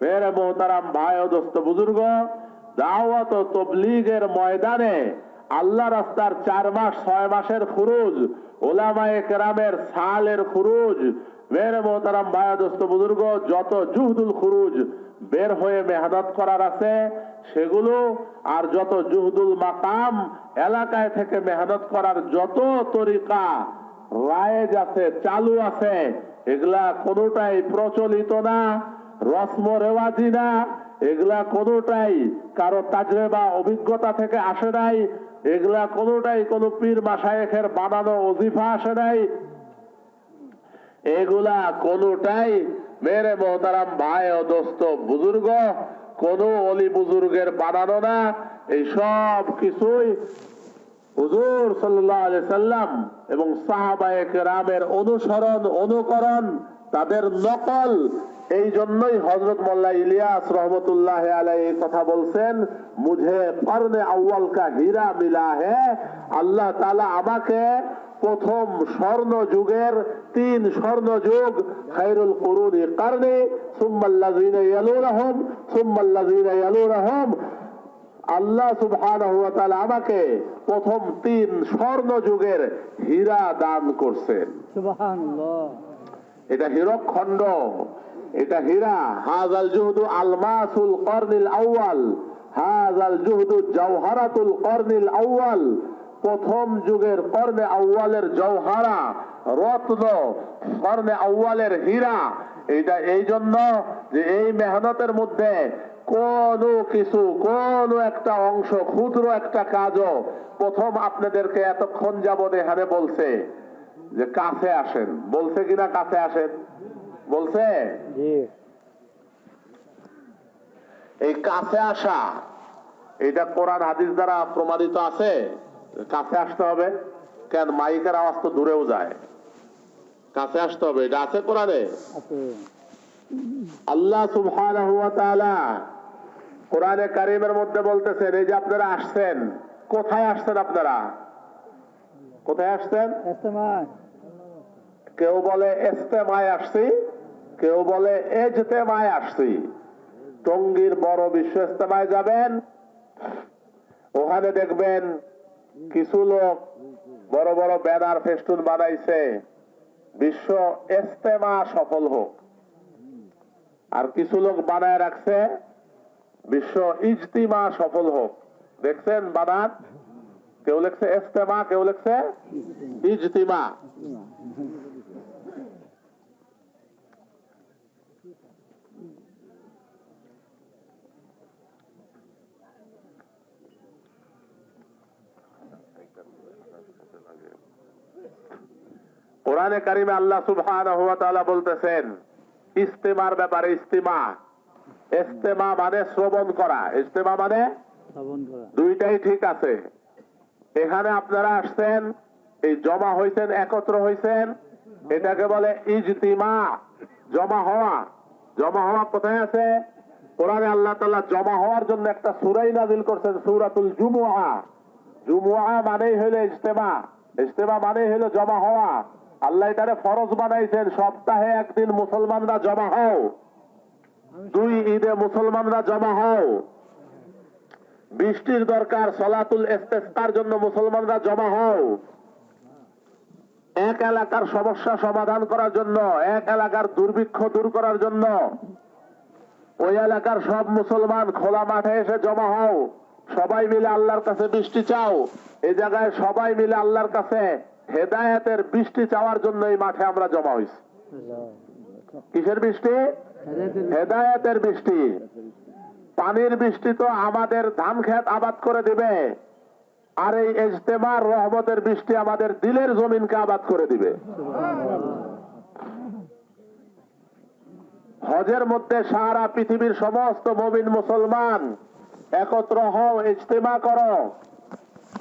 মেরে মোহতারাম ভাই ও দোস্ত বুজুর্গ, দাওয়াত ও তবলিগের ময়দানে আল্লাহ রাস্তার চার মাস, ছয় মাসের খুরুজ, ওলামায়ে কেরামের সালের খুরুজ মেরে মোহতারাম ভাই দোস্ত বুজুর্গ, যত জুহদুল খুরুজ বের হয়ে মেহনত করার আছে, সেগুলো আর যত জুহদুল মাকাম এলাকায় থেকে মেহনত করার যত তরিকা, রায়েজ আছে, চালু আছে, এগুলা কোনোটাই প্রচলিত না। রসম রেওয়াজি না, এগুলা কোনোটাই কারও অভিজ্ঞতা থেকে আসে নাই, এগুলা কোনোটাই কোনো পীর মাসায়েখের বানানো অজিফা আসে নাই। এগুলা কোনোটাই মেরে ভাই ও দোস্ত বুজুর্গ, কোন অলি বুজুর্গের বানানো না। এই সব কিছুই হুজুর সাল্লাহ সাল্লাম এবং সাহাবায়ে রামের অনুসরণ, অনুকরণ, তাদের নকল এই জন্যই হজরত মোল্লা ইলিয়াস রহমতুল্লাহ আলাই এই কথা বলছেন মুঝে পর্নে আউ্বাল কা হীরা মিলা হে আল্লাহ তালা আমাকে প্রথম স্বর্ণ যুগের তিন স্বর্ণ যুগ খাইরুল কুরুনি কারণে সুম্মাল্লাযিনা ইয়ালুনাহুম সুম্মাল্লাযিনা ইয়ালুনাহুম আল্লাহ সুবহানাহু ওয়া তাআলা আমাকে প্রথম তিন স্বর্ণ যুগের হীরা দান করছেন। এটা হীরক খণ্ড। এটা হীরা। হাজাল জুহুদু আলমাসুল কর্নিল আউয়াল। হাজাল জুহুদু জওহারাতুল কর্নিল আউয়াল। প্রথম যুগের কর্ণে আউয়ালের জওহারা, রত্ন কর্ণে আউয়ালের হীরা। এটা এই জন্য যে এই মেহনতের মধ্যে কোন কিছু, কোন একটা অংশ, ক্ষুদ্র একটা কাজও প্রথম আপনাদেরকে এতক্ষণ যাবত এখানে বলছে যে কাছে আসেন। বলছে কিনা কাছে আসেন? বলছে এই কাছে আসা এটা কোরআন হাদিস দ্বারা প্রমাণিত আছে? কাছে আসতে হবে। কেন? মাইকের আওয়াজ তো দূরেও যায়। কাছে আসতে হবে। এটা আছে কোরআনে? আল্লাহ সুবহানাহু কোরআনে কারিমের মধ্যে বলতেছেন এই যে আপনারা আসছেন কোথায় আসছেন আপনারা? কোথায় আসছেন? কেউ বলে এস্তেমায় আসছি। কেউ বলে এজতেমায় আসছি। টঙ্গীর বড় বিশ্ব ইস্তেমায় যাবেন, ওখানে দেখবেন কিছু লোক বড় বড় ব্যানার ফেস্টুন বানাইছে, বিশ্ব ইস্তেমা সফল হোক। আর কিছু লোক বানায় রাখছে, বিশ্ব ইজতিমা সফল হোক। দেখছেন বানান? কেউ লেখছে ইস্তেমা, কেউ লেখছে ইজতিমা। কোরআনে কারিমে আল্লাহ তাআলা বলতেছেন ইস্তেমার ব্যাপারে ইস্তেমা। ইস্তেমা মানে শ্রবণ করা। ইস্তেমা মানে দুইটাই ঠিক আছে। এখানে আপনারা আসছেন এই জমা হইছেন একত্র হইছেন এটাকে বলে ইজতিমা জমা হওয়া। জমা হওয়া কোথায় আছে? কোরআনে আল্লাহ তাআলা জমা হওয়ার জন্য একটা সুরাই নাজিল করছেন সূরাতুল জুমুআ। জুমুআ মানেই হইল ইজতেমা। ইজতেমা মানেই হইল জমা হওয়া। আল্লাহ এটারে ফরজ বানাইছেন, সপ্তাহে একদিন মুসলমানরা জমা হও। দুই ঈদে মুসলমানরা জমা হও। বৃষ্টির দরকার, সলাতুল ইস্তেসকার জন্য মুসলমানরা জমা হও। এক এলাকার সমস্যা সমাধান করার জন্য, এক এলাকার দুর্ভিক্ষ দূর করার জন্য, ওই এলাকার সব মুসলমান খোলা মাঠে এসে জমা হও। সবাই মিলে আল্লাহর কাছে বৃষ্টি চাও। এই জায়গায় সবাই মিলে আল্লাহর কাছে হেদায়েতের বৃষ্টি চাওয়ার জন্য এই মাঠে আমরা জমা হইছি কিসের বৃষ্টি? হেদায়েতের বৃষ্টি। পানির বৃষ্টি তো আমাদের ধান খেত আবাদ করে দিবে, আর এই ইজতেমার রহমতের বৃষ্টি আমাদের দিলের জমিনকে আবাদ করে দিবে। হজের মধ্যে সারা পৃথিবীর সমস্ত মমিন মুসলমান একত্র হও ইজতেমা করো।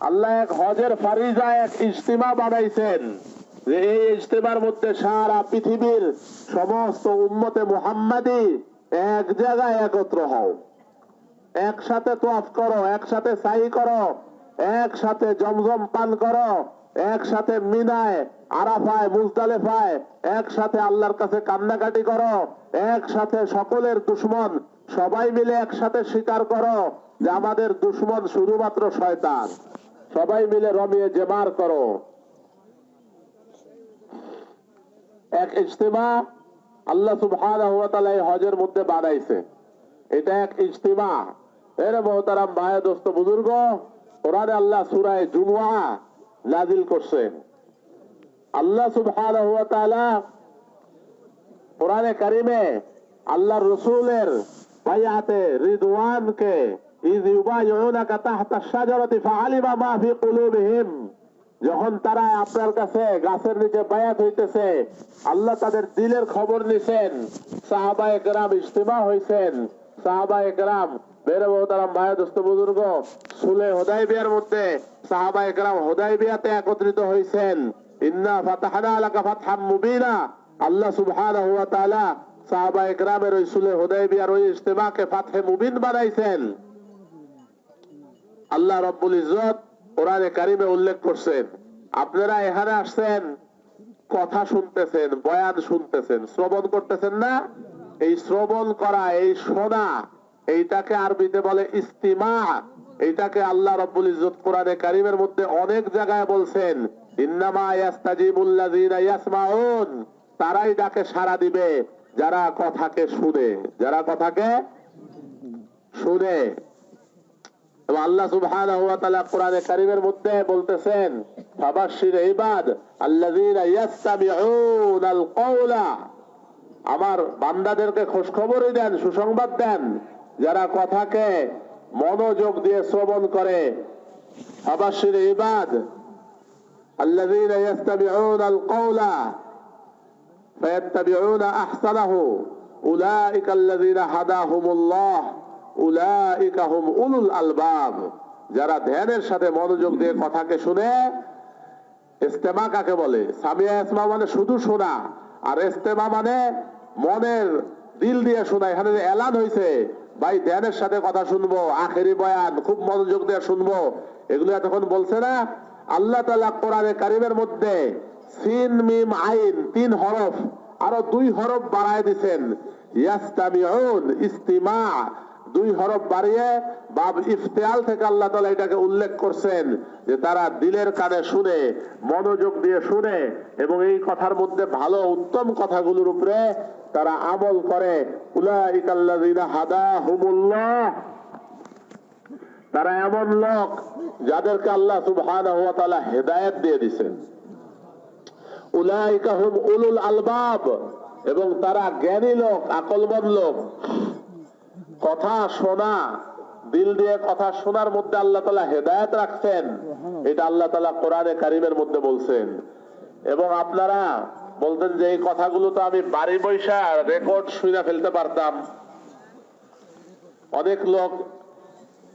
আল্লাহ এক হজের ফারিজা, এক ইজতেমা বানাইছেন। যে এই ইজতেমার মধ্যে সারা পৃথিবীর সমস্ত উম্মতে মুহাম্মাদি এক জায়গায় একত্র হও। একসাথে তোয়াফ করো, একসাথে সাই করো, একসাথে জমজম পান করো, একসাথে মিনায়, আরাফায়, মুজদালেফায়, একসাথে আল্লাহর কাছে কান্নাকাটি করো, একসাথে সকলের দুশ্মন সবাই মিলে একসাথে স্বীকার করো যে আমাদের দুশ্মন শুধুমাত্র শয়তান। সবাই মিলে রমিয়ে জেমার করো। এক ইজতেমা আল্লাহ এই হজের মধ্যে বানাইছে। এটা এক ইজতেমা। এর মহতারাম ভাই, দোস্ত, বুজুর্গ কোরআনে আল্লাহ সূরায়ে জুমুআ নাজিল করছেন আল্লাহ তাআলা কোরআনে কারিমে আল্লাহর রসুলের বায়াতে রিদওয়ানকে যখন তারা আপনার কাছে গাছের নিচে বায়াত হইতেছে, আল্লাহ তাদের দিলের খবর নিছেন। সাহাবা একরাম ইজতিমা হইছেন। সাহাবা একরাম আল্লাহ সুলে হোদাই বিয়ার ওই মুবিন বানাইছেন। আল্লাহ রব্বুল ইজ্জত কোরআনে কারিমে উল্লেখ করছেন, আপনারা এখানে আসছেন, কথা শুনতেছেন, বয়ান শুনতেছেন, শ্রবণ করতেছেন না? এই শ্রবণ করা, এই শোনা, এইটাকে আরবিতে বলে ইস্তিমা, এইটাকে আল্লাহ রব্বুল ইজ্জত কোরআনে কারিমের মধ্যে অনেক জায়গায় বলছেন তারাই ডাকে সাড়া দিবে, যারা কথাকে শুনে, যারা কথাকে শুনে। আমার বান্দাদেরকে খোঁজ দেন, সুসংবাদ দেন, যারা কথাকে মনোযোগ দিয়ে শ্রবণ করে। ফাবাসির আহসানাহু। উলাইকা আল্লাযীনা হাদাহুমুল্লাহ। যারা ধ্যানের সাথে মনোযোগ দিয়ে কথাকে শুনে, ইস্তেমা কাকে বলে? সামিয়া ইসমা মানে শুধু শোনা, আর ইস্তেমা মানে মনের দিল দিয়ে শোনা। এখানে এলান হয়েছে ভাই ধ্যানের সাথে কথা শুনব, আখেরি বয়ান, খুব মনোযোগ দিয়ে শুনব, এগুলো এতক্ষণ বলছে না? আল্লাহ তালা কোরআনে কারিমের মধ্যে সিন, মিম, আইন তিন হরফ, আরও দুই হরফ বাড়ায় দিচ্ছেন ইয়াস্তামিউন, ইস্তিমা দুই হরফ বাড়িয়ে বাব ইফতেয়াল থেকে আল্লাহ তালা এটাকে উল্লেখ করছেন যে তারা দিলের কানে শুনে, মনোযোগ দিয়ে শুনে এবং এই কথার মধ্যে ভালো উত্তম কথাগুলোর উপরে তারা আমল করে। উলাইকাল্লাযীনা হাদাহুমুল্লাহ। তারা এমন লোক যাদেরকে আল্লাহ তাআলা হেদায়েত দিয়ে দিবেন উলাইকা হুম উলুল আলবাব এবং তারা জ্ঞানী লোক আকলমন লোক। কথা শোনা, দিল দিয়ে কথা শোনার মধ্যে আল্লাহ তালা হেদায়ত রাখছেন। এটা আল্লাহ তালা কোরআনে কারিমের মধ্যে বলছেন। এবং আপনারা বলতেন যে এই কথাগুলো তো আমি বাড়ি বৈশা রেকর্ড শুনে ফেলতে পারতাম। অনেক লোক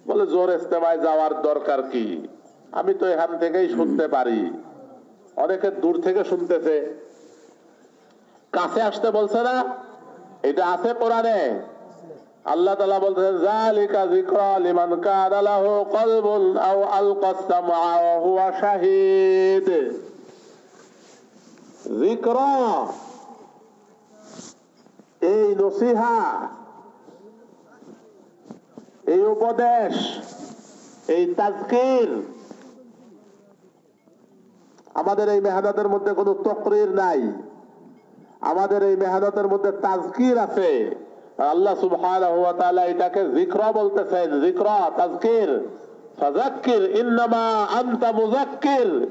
বলে, জোর ইস্তেমায় যাওয়ার দরকার কি? আমি তো এখান থেকেই শুনতে পারি। অনেকে দূর থেকে শুনতেছে। কাছে আসতে বলছে না, এটা আছে কোরআনে? আল্লাহ তালা বলতেছেন জালিকা এই নসিহা, এই উপদেশ, এই তাজকির, আমাদের এই মেহনতের মধ্যে কোনো তকরির নাই। আমাদের এই মেহনতের মধ্যে তাজকির আছে। আল্লাহ সুবহানাহু ওয়া তাআলা এটাকে যিকরা বলতেছেন, যিকরা তাজকির ফাযাক্কির, ইন্নামা আনতা মুযাক্কির।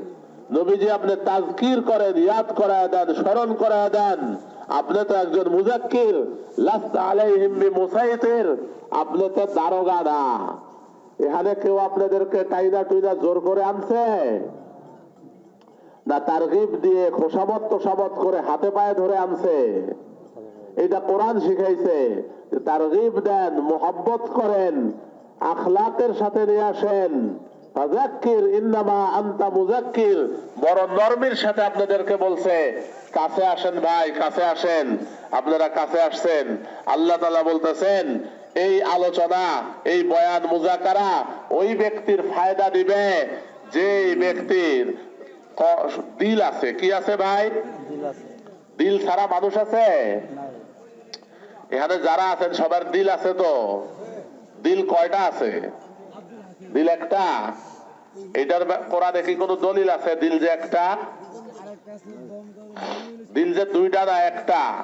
নবীজি আপনি তাজকির করেন ইয়াদ করায় দেন, স্মরণ করায় দেন। আপনি তো একজন মুজাক্কির লাস্ত আলাইহিম বিমুসাইতির। আপনি তো দারোগা না। এখানে কেউ আপনাদেরকে টাইনা টুইনা জোর করে আনছে? না, তারগিব দিয়ে খোসামত তোসামত করে হাতে পায়ে ধরে আনছে? এটা কোরআন শিখাইছে তারগিব দেন মোহাব্বত করেন আখলাকের সাথে নিয়ে আসেন। ফাযাক্কির ইন্নামা আনতা মুযাক্কির। বড় নরমির সাথে আপনাদেরকে বলছে কাছে আসেন ভাই কাছে আসেন। আপনারা কাছে আসছেন। আল্লাহ তাআলা বলতেছেন এই আলোচনা এই বয়ান মুজাকারা ওই ব্যক্তির ফায়দা দিবে যে ব্যক্তির দিল আছে। কি আছে ভাই? দিল ছাড়া মানুষ আছে? এখানে যারা আছেন, সবার দিল আছে তো? দিল কয়টা আছে? দিল একটা? এটার ব্যাপ- কোরআনে কি কোনো দলিল আছে? দিল যে একটা? দিল যে দুইটা না একটা?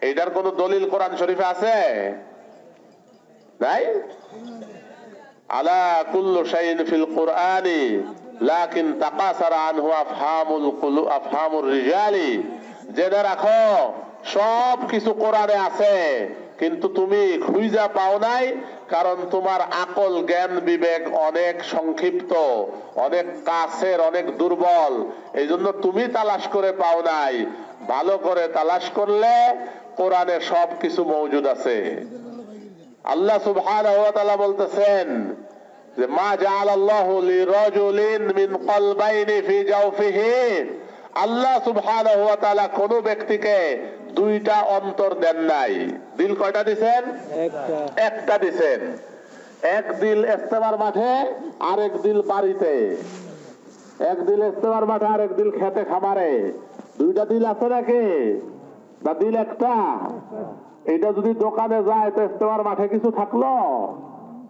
এটার কোনো দলিল কোরআন শরীফে আছে? নাই? আলা কুল্লু শাইইন ফিল কুরআনি, লাকিন তাকাসারা আনহু আফহামুল কুলু আফহামুর রিজালি। জেনে রাখো সব কিছু কোরআনে আছে। কিন্তু তুমি খুঁজা পাও নাই, কারণ তোমার আকল জ্ঞান বিবেক অনেক সংক্ষিপ্ত, অনেক কাছের, অনেক দুর্বল। এই জন্য তুমি তালাশ করে পাও নাই। ভালো করে তালাশ করলে কোরআনে সব কিছু মৌজুদ আছে। আল্লাহ তাআলা বলতেছেন যে, মা জাআল আল্লাহু মিন আল্লাহ সুবহানাহু ওয়া তাআলা কোন ব্যক্তিকে দুইটা অন্তর দেন নাই। দিল কয়টা একটা দিছেন। এক দিল ইস্তেমার মাঠে আরেক দিল বাড়িতে। এক দিল ইস্তেমার মাঠে আরেক দিল খেতে খামারে। দুইটা দিল আছে নাকি? না দিল একটা। এটা যদি দোকানে যায় তো ইস্তেমার মাঠে কিছু থাকল?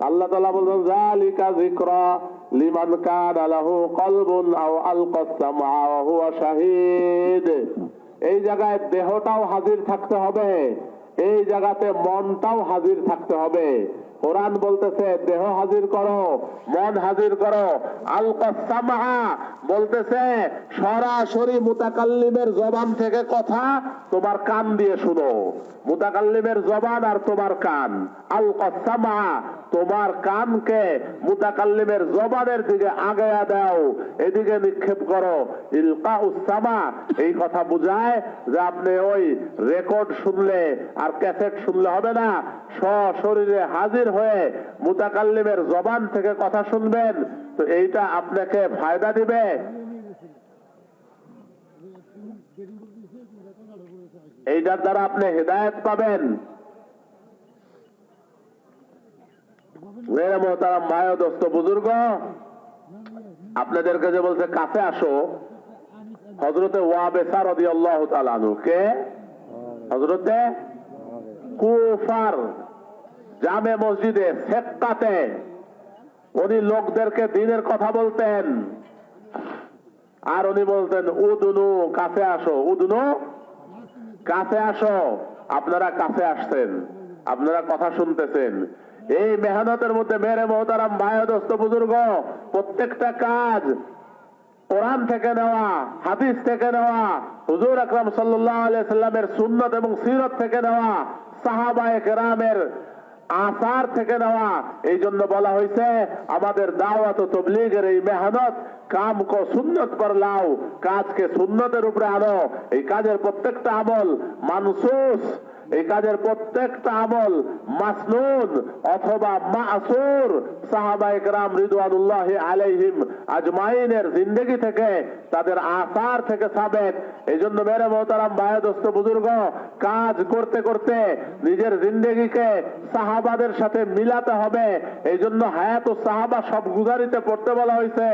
আল্লাহ তাআলা বলছেন জালিকা লিমান কলবুন আও এই জায়গায় দেহটাও হাজির থাকতে হবে, এই জায়গাতে মনটাও হাজির থাকতে হবে। কোরআন বলতেছে, দেহ হাজির করো, মন হাজির করো। আল আলকাসমা বলতেছে, সরাসরি মুতাকাল্লিমের জবান থেকে কথা তোমার কান দিয়ে শুনো। মুতাকাল্লিমের জবান আর তোমার কান। আলকাসমা তোমার কানকে মুতাকাল্লিমের জবানের দিকে আগায়া দাও, এদিকে নিক্ষেপ করো। ইলকা উসামা এই কথা বুঝায় যে আপনি ওই রেকর্ড শুনলে আর ক্যাসেট শুনলে হবে না, সশরীরে হাজির হয়ে মুতাকাল্লিমের জবান থেকে কথা শুনবেন, তো এইটা আপনাকে ফায়দা দিবে। এইটার দ্বারা আপনি হেদায়েত পাবেন। আপনাদেরকে যে বলছে, কাছে আসো। হজরতে আল্লাহ হজরতে কুফার। জামে মসজিদে সেক্কাতে উনি লোকদেরকে দিনের কথা বলতেন। আর উনি বলতেন, উদনু, কাছে আসো। উদনু, কাছে আসো। আপনারা কাছে আসছেন। আপনারা কথা শুনতেছেন। এই মেহনতের মধ্যে মেরে মহতারাম ভাই দোস্ত বুজুর্গ, প্রত্যেকটা কাজ কোরআন থেকে নেওয়া, হাদিস থেকে নেওয়া, হুজুর আকরাম সাল্লামের সুন্নত এবং সিরত থেকে নেওয়া, সাহাবায়ে কেরামের আসার থেকে নেওয়া এই জন্য বলা হয়েছে আমাদের দাওয়াত তবলিগের এই মেহনত কাম কো সুন্নত পর লাও, কাজকে সুন্নতের উপরে আনো, এই কাজের প্রত্যেকটা আমল মানসুস এই কাজের প্রত্যেকটা আমল মাসনুন অথবা মাসুর সাহাবায়ে কেরাম রিদওয়ানুল্লাহ আলাইহিম আজমাইনের জিন্দগি থেকে, তাদের আসার থেকে সাবেক। এই জন্য মেরে মোহতারাম ভাইদস্ত বুজুর্গ, কাজ করতে করতে নিজের জিন্দগিকে সাহাবাদের সাথে মিলাতে হবে। এই জন্য হায়াত ও সাহাবা সব গুজারিতে পড়তে বলা হয়েছে।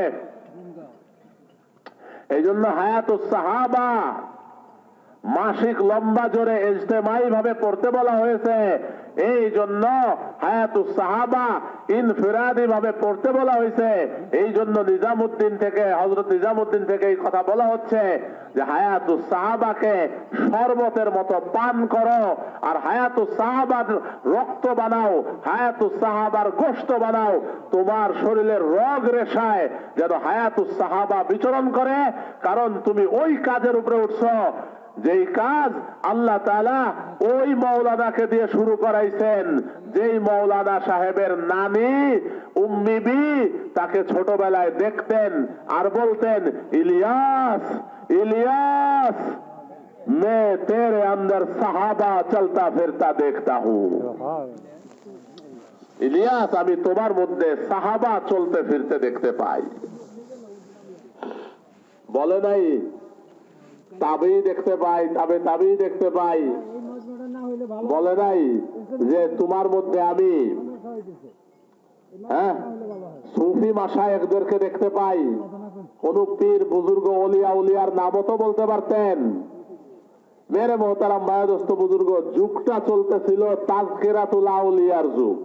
এই জন্য হায়াত ও সাহাবা মাসিক লম্বা জোরে ইজতেমাই ভাবে পড়তে বলা হয়েছে। এই জন্য হায়াতুস সাহাবা ইনফিরাদি ভাবে পড়তে বলা হয়েছে। এই জন্য নিজামুদ্দিন থেকে হজরত নিজামুদ্দিন থেকে এই কথা বলা হচ্ছে যে হায়াতুস সাহাবাকে শরবতের মতো পান করো আর হায়াতুস সাহাবার রক্ত বানাও, হায়াতুস সাহাবার গোস্ত বানাও। তোমার শরীরের রগ রেশায় যেন হায়াতুস সাহাবা বিচরণ করে, কারণ তুমি ওই কাজের উপরে উঠছো। যেই কাজ আল্লাহ তালা ওই মৌলানাকে দিয়ে শুরু করাইছেন, যেই মৌলানা সাহেবের নানি উম্মিবি তাকে ছোটবেলায় দেখতেন আর বলতেন, ইলিয়াস ইলিয়াস, মে সাহাবা চলতা দেখতা হু। ইলিয়াস, আমি তোমার মধ্যে সাহাবা চলতে ফিরতে দেখতে পাই। বলে নাই তাবেই দেখতে পাই তাবে তাবেই দেখতে পাই। বলে নাই যে তোমার মধ্যে আমি হ্যাঁ? সুফি মাসায়েকদেরকে দেখতে পাই। কোন পীর, বুজুর্গ, অলিয়া, উলিয়ার নামও তো বলতে পারতেন। মেরে মোহতারাম বায়দস্ত বুজুর্গ, যুগটা চলতেছিল তাজকেরাতুল আউলিয়ার যুগ।